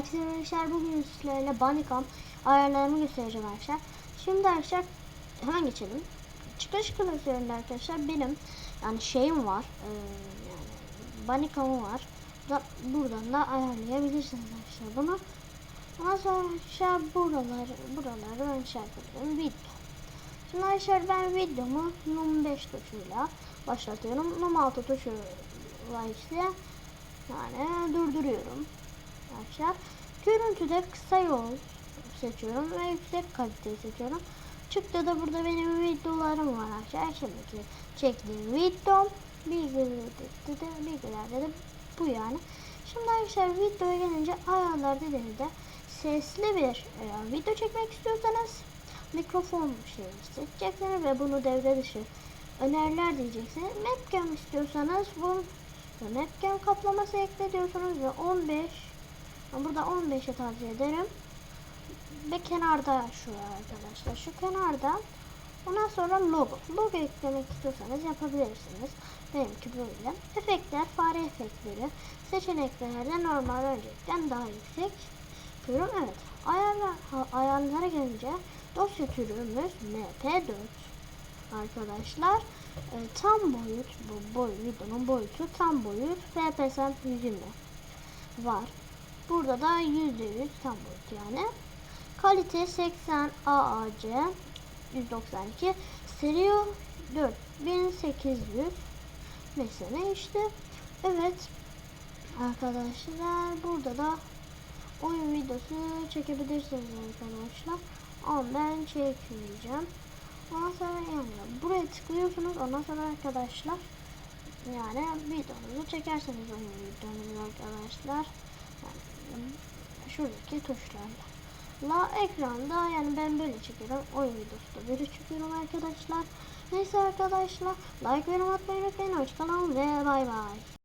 arkadaşlar bugün sizlerle Bandicam ayarlarımı göstereceğim arkadaşlar. Şimdi arkadaşlar hemen geçelim. Çıkış klasöründe arkadaşlar benim yani şeyim var. Ee, yani Bandicam'ım var. Da, buradan da ayarlayabilirsiniz arkadaşlar bunu. Ondan sonra arkadaşlar buralar, buraları ben şey yapıyorum. Video. Şimdi arkadaşlar ben videomu num 5 tuşuyla başlatıyorum. Num 6 tuşuyla ise yani durduruyorum. Arkadaşlar görüntüde kısa yol seçiyorum ve yüksek kaliteyi seçiyorum. Çıktı da burada benim videolarım var arkadaşlar. Şimdiki çektiğim video bilgilerde de bilgilerde de bu yani. Şimdi arkadaşlar videoya gelince ayarlar dediğinizde sesli bir e, video çekmek istiyorsanız mikrofon şey seçeceksiniz ve bunu devre dışı öneriler diyeceksiniz. Webcam istiyorsanız bu webcam kaplaması ekle diyorsunuz ve 15 ben burada 15'e tercih ederim. Ve kenarda şu arkadaşlar. Şu kenarda ondan sonra logo. Logo eklemek istiyorsanız yapabilirsiniz. Benimki böyle. Efektler, fare efektleri. Seçeneklerde normal öncelikten daha yüksek. Yapıyorum. Evet. Ayarlar, ayarlara gelince dosya türümüz MP4 arkadaşlar. E, tam boyut bu boy videonun boyutu tam boyut FPS 120 var. Burada da %100 tam boyut yani. Kalite 80 AAC 192 stereo 4800 mesela işte. Evet. Arkadaşlar burada da oyun videosu çekebilirsiniz arkadaşlar. Ama ben çekmeyeceğim. Ondan sonra yani buraya tıklıyorsunuz. Ondan sonra arkadaşlar yani videonuzu çekersiniz oyun videonuzu arkadaşlar şuradaki tuşlarla la ekranda yani ben böyle çekiyorum oyun videosu böyle çekiyorum arkadaşlar. Neyse arkadaşlar like ve atmayı unutmayın. Hoşçakalın ve bay bay